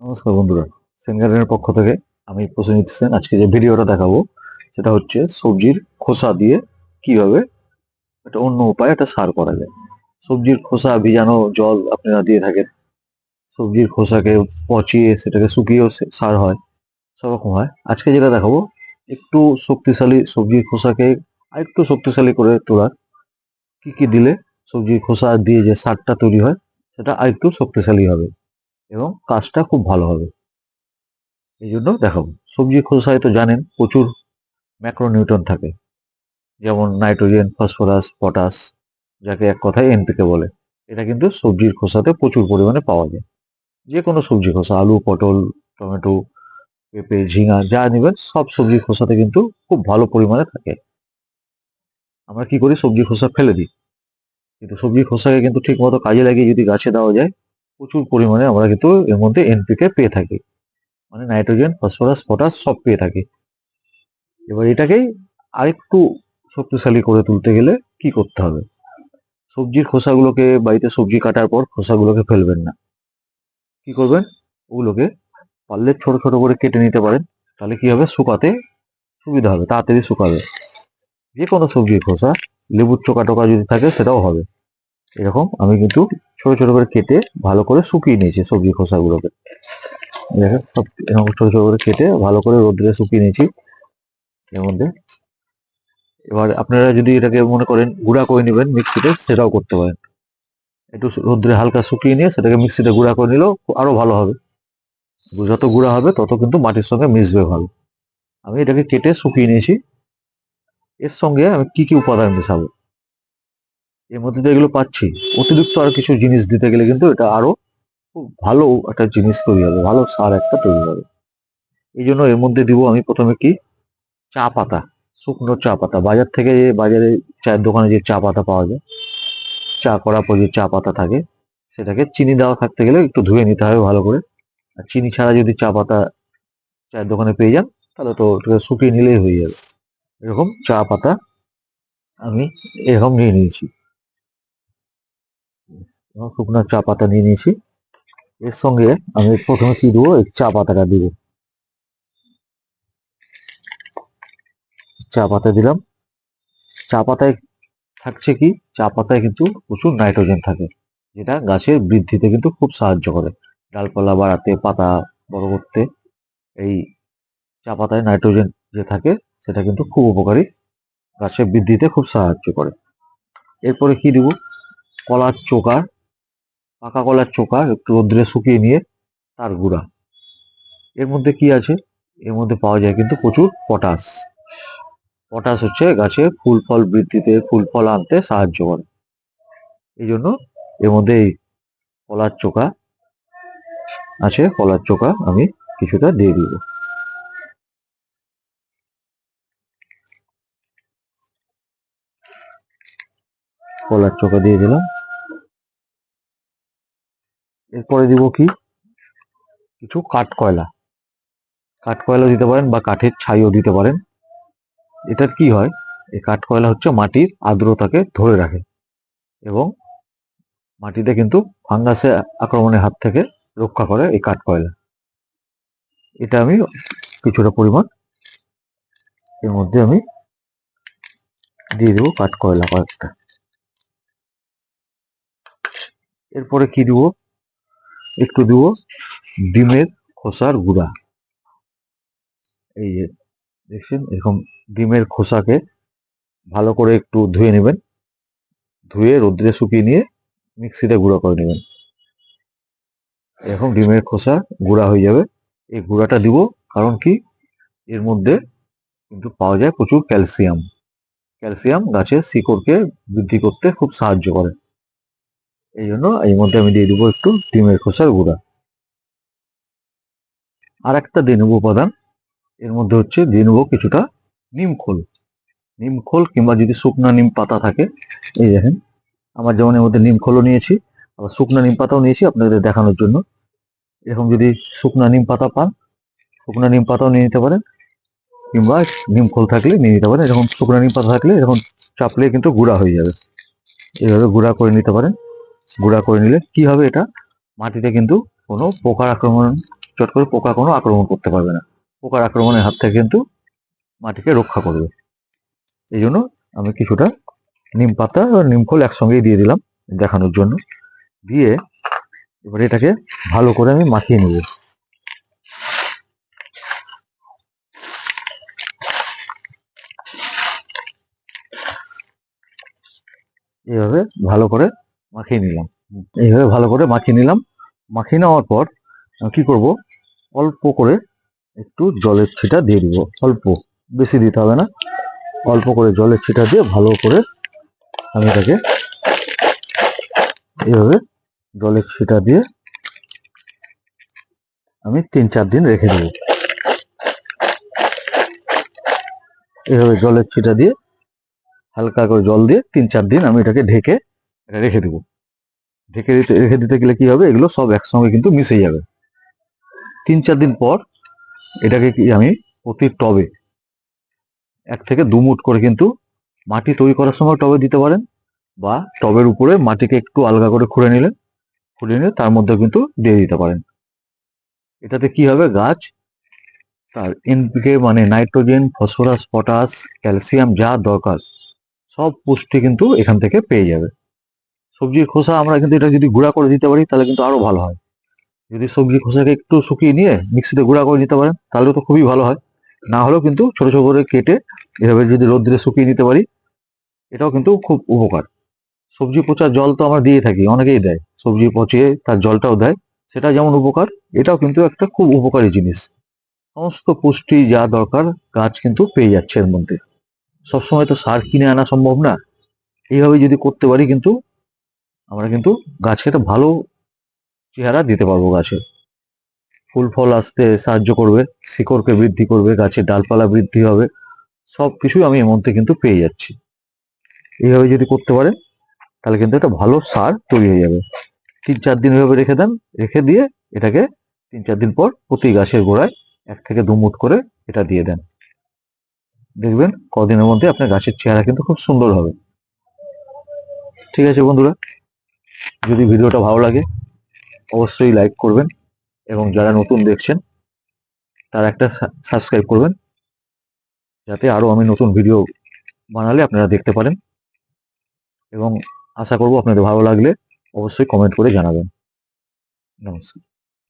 নমস্কার বন্ধুরা সেনগার্ডেনের পক্ষ থেকে আমি প্রসেনজিৎ সেন। আজকে যে ভিডিওটা দেখাবো, সেটা হচ্ছে সবজির খোসা দিয়ে কীভাবে একটা অন্য উপায়ে একটা সার করা যায়। সবজির খোসা, ভিজানো জল আপনারা দিয়ে থাকেন। সবজির খোসাকে পচিয়ে সেটাকে শুকিয়েও সার হয় সব রকম হয়। আজকে যেটা দেখাবো, একটু শক্তিশালী সবজির খোসাকে আরেকটু শক্তিশালী করে তোলার কি কি দিলে সবজির খোসা দিয়ে যে সারটা তৈরি হয়, সেটা আরেকটু শক্তিশালী হবে। এবং কাজটা খুব ভালো হবে। এই জন্য দেখাবো সবজি খোসায় তো জানেন প্রচুর ম্যাক্রোনিউটন থাকে। যেমন নাইট্রোজেন ফসফরাস পটাশ যাকে এক কথায় এনপিকে বলে। এটা কিন্তু সবজির খোসাতে প্রচুর পরিমাণে পাওয়া যায়। যে কোনো সবজি খোসা, আলু, পটল, টমেটো, পেঁপে, ঝিঙা, যা নেবেন, সব সবজির খোসাতে কিন্তু খুব ভালো পরিমাণে থাকে। আমরা কি করি? সবজি খোসা ফেলে দিই। কিন্তু সবজি খোসাকে কিন্তু ঠিক মতো কাজে লাগিয়ে যদি গাছে দেওয়া যায় প্রচুর পরিমাণে আমরা কিন্তু এর মধ্যে এনপিকে পেয়ে থাকি। মানে নাইট্রোজেন, ফসফরাস, পটাশ সব পেয়ে থাকি। এবার এটাকেই আরেকটু শক্তিশালী করে তুলতে গেলে কি করতে হবে? সবজির খোসাগুলোকে, বাড়িতে সবজি কাটার পর খোসাগুলোকে ফেলবেন না। কি করবেন? ওগুলোকে পারলে ছোট ছোট করে কেটে নিতে পারেন। তাহলে কি হবে? শুকাতে সুবিধা হবে, তাড়াতাড়ি শুকাবে। যে কোনো সবজির খোসা, লেবুর চোকা টোকা যদি থাকে সেটাও হবে। এরকম আমি কিন্তু ছোট ছোট করে কেটে ভালো করে শুকিয়ে নিয়েছি সবজি খোসাগুলোকে। দেখেন সব এরকম ছোট ছোট করে কেটে ভালো করে রোদ্রে শুকিয়ে নিয়েছি। এর মধ্যে এবার আপনারা যদি এটাকে মনে করেন গুঁড়া করে নেবেন মিক্সিতে, সেটাও করতে পারেন। একটু রোদ্রে হালকা শুকিয়ে নিয়ে সেটাকে মিক্সিতে গুঁড়া করে নিলেও আরও ভালো হবে। যত গুঁড়া হবে, তত কিন্তু মাটির সঙ্গে মিশবে ভালো। আমি এটাকে কেটে শুকিয়ে নিয়েছি। এর সঙ্গে আমি কি কি উপাদান মেশাবো? এর মধ্যে তো এগুলো পাচ্ছি। অতিরিক্ত আর কিছু জিনিস দিতে গেলে কিন্তু এটা আরও খুব ভালো একটা জিনিস তৈরি হবে, ভালো সার একটা তৈরি হবে। এই জন্য এর মধ্যে দিব আমি প্রথমে কি? চা পাতা, শুকনো চা পাতা। বাজার থেকে যে, বাজারে চায়ের দোকানে যে চা পাতা পাওয়া যায়, চা করার পর যে চা পাতা থাকে, সেটাকে চিনি দেওয়া থাকতে গেলে একটু ধুয়ে নিতে হবে ভালো করে। আর চিনি ছাড়া যদি চা পাতা চায়ের দোকানে পেয়ে যান, তাহলে তো ওটাকে শুকিয়ে নিলেই হয়ে যাবে। এরকম চা পাতা আমি এরকম নিয়ে নিয়েছি। শুকনো চা পাতা নিয়ে নিয়েছি। এর সঙ্গে আমি প্রথমে কি দেবো? এই চা পাতাটা দিব। চা পাতা দিলাম। চা পাতায় থাকছে কি? চা পাতায় কিন্তু প্রচুর নাইট্রোজেন থাকে, যেটা গাছের বৃদ্ধিতে কিন্তু খুব সাহায্য করে। ডালপালা বাড়াতে, পাতা বড় করতে, এই চা পাতায় নাইট্রোজেন যে থাকে, সেটা কিন্তু খুব উপকারী, গাছের বৃদ্ধিতে খুব সাহায্য করে। এরপরে কি দিব? কলার চোকা পাকা কলার চোকা একটু রোদ্রে শুকিয়ে নিয়ে তার গুঁড়া। এর মধ্যে কি আছে? এর মধ্যে পাওয়া যায় কিন্তু প্রচুর পটাশ। পটাশ হচ্ছে গাছে ফুল ফল বৃদ্ধিতে, ফুল ফল আনতে সাহায্য করে। এই জন্য এর মধ্যে এই কলার চোকা আছে, কলার চোকা আমি কিছুটা দিয়ে দিব। কলার চোকা দিয়ে দিলাম। এরপরে দিব কি? কিছু কাঠ কয়লা কাঠ কয়লা দিতে পারেন বা কাঠের ছাইও দিতে পারেন। এটার কি হয়? এই কাঠ কয়লা হচ্ছে মাটির আর্দ্রতাকে ধরে রাখে এবং মাটিতে কিন্তু ফাঙ্গাসের আক্রমণের হাত থেকে রক্ষা করে এই কাঠ কয়লা এটা আমি কিছুটা পরিমাণ এর মধ্যে আমি দিয়ে দেবো কাঠ কয়লা কয়েকটা। এরপরে কি দিব? একটু দিব ডিমের খোসার গুঁড়া। এই যে দেখছেন, এরকম ডিমের খোসাকে ভালো করে একটু ধুয়ে নেবেন। ধুয়ে রোদ্রে শুকিয়ে নিয়ে মিক্সিতে গুঁড়া করে নেবেন। এরকম ডিমের খোসা গুঁড়া হয়ে যাবে। এই গুঁড়াটা দিব কারণ কি? এর মধ্যে কিন্তু পাওয়া যায় প্রচুর ক্যালসিয়াম। ক্যালসিয়াম গাছের শিকড়কে বৃদ্ধি করতে খুব সাহায্য করে। এই জন্য এই মধ্যে আমি দিয়ে দেবো একটু ডিমের খোসার গুঁড়া। আর একটা দিয়ে উপাদান এর মধ্যে হচ্ছে দিয়ে নেব কিছুটা নিম খোল। নিম খোল কিংবা যদি শুকনা নিম পাতা থাকে, এই দেখেন, আমার যেমন এর মধ্যে নিম খোলও নিয়েছি, আবার শুকনা নিম পাতাও নিয়েছি আপনাদের দেখানোর জন্য। এরকম যদি শুকনা নিম পাতা পান, শুকনা নিম পাতাও নিয়ে নিতে পারেন, কিংবা নিম খোল থাকলে নিয়ে নিতে পারেন। এরকম শুকনা নিম পাতা থাকলে এরকম চাপলে কিন্তু গুঁড়া হয়ে যাবে। এইভাবে গুঁড়া করে নিতে পারেন। গুঁড়া করে নিলে কি হবে এটা? মাটিতে কিন্তু কোনো পোকার আক্রমণ, চট করে পোকা কোনো আক্রমণ করতে পারবে না। পোকার আক্রমণের হাত থেকে কিন্তু মাটিকে রক্ষা করবে। এই জন্য আমি কিছুটা নিম পাতা আর নিম একসঙ্গেই দিয়ে দিলাম দেখানোর জন্য। দিয়ে এবার এটাকে ভালো করে আমি মাখিয়ে নেব। এইভাবে ভালো করে মাখিয়ে নিলাম। এইভাবে ভালো করে মাখিয়ে নিলাম। মাখিয়ে নেওয়ার পর কি করব? অল্প করে একটু জলের ছিটা দিয়ে দিব। অল্প, বেশি দিতে হবে না। অল্প করে জলের ছিটা দিয়ে ভালো করে আমি এটাকে এইভাবে জলের ছিটা দিয়ে আমি তিন চার দিন রেখে দেব। এইভাবে জলের ছিটা দিয়ে হালকা করে জল দিয়ে তিন চার দিন আমি এটাকে ঢেকে এটা রেখে দেবো। ঢেকে দিতে, রেখে দিতে গেলে কি হবে? এগুলো সব একসঙ্গে কিন্তু মিশে যাবে। তিন চার দিন পর এটাকে কি আমি প্রতি টবে এক থেকে দু মুট করে কিন্তু মাটি তৈরি করার সময় টবে দিতে পারেন বা টবের উপরে মাটিকে একটু আলগা করে খুঁড়ে নিলেন খুঁড়ে নিয়ে তার মধ্যে কিন্তু দিয়ে দিতে পারেন। এটাতে কি হবে? গাছ, তার এনপিকে মানে নাইট্রোজেন, ফসফরাস, পটাশ, ক্যালসিয়াম যা দরকার, সব পুষ্টি কিন্তু এখান থেকে পেয়ে যাবে। সবজির খোসা আমরা কিন্তু এটা যদি গুঁড়া করে দিতে পারি, তাহলে কিন্তু আরও ভালো হয়। যদি সবজির খোসাকে একটু শুকিয়ে নিয়ে মিক্সিতে গুঁড়া করে দিতে পারেন তাহলে তো খুবই ভালো হয়। না হলেও কিন্তু ছোট ছোট করে কেটে এভাবে যদি রোদ্রে শুকিয়ে নিতে পারি, এটাও কিন্তু খুব উপকার। সবজি পচার জল তো আমরা দিয়ে থাকি, অনেকেই দেয়। সবজি পচিয়ে তার জলটাও দেয়, সেটা যেমন উপকার, এটাও কিন্তু একটা খুব উপকারী জিনিস। সমস্ত পুষ্টি যা দরকার, গাছ কিন্তু পেয়ে যাচ্ছে এর মধ্যে। সবসময় তো সার কিনে আনা সম্ভব না। এইভাবে যদি করতে পারি কিন্তু আমরা কিন্তু গাছকে একটা ভালো চেহারা দিতে পারব গাছে। ফুল ফল আসতে সাহায্য করবে, শিকড়কে বৃদ্ধি করবে, গাছের ডালপালা বৃদ্ধি হবে সব কিছুই আমি এর মধ্যে কিন্তু পেয়ে যাচ্ছি। এইভাবে যদি করতে পারেন, তাহলে কিন্তু একটা ভালো সার তৈরি হয়ে যাবে। তিন চার দিন এভাবে রেখে দেন, রেখে দিয়ে এটাকে তিন চার দিন পর প্রতি গাছের গোড়ায় এক থেকে দু মুঠ করে এটা দিয়ে দেন। দেখবেন কদিনের মধ্যে আপনার গাছের চেহারা কিন্তু খুব সুন্দর হবে। ঠিক আছে বন্ধুরা যদি ভিডিওটা ভালো লাগে, অবশ্যই লাইক করবেন এবং যারা নতুন দেখছেন, তারা একটা সাবস্ক্রাইব করবেন। যাতে আরও আমি নতুন ভিডিও বানালে আপনারা দেখতে পারেন। এবং আশা করব আপনাদের ভালো লাগলে অবশ্যই কমেন্ট করে জানাবেন। নমস্কার।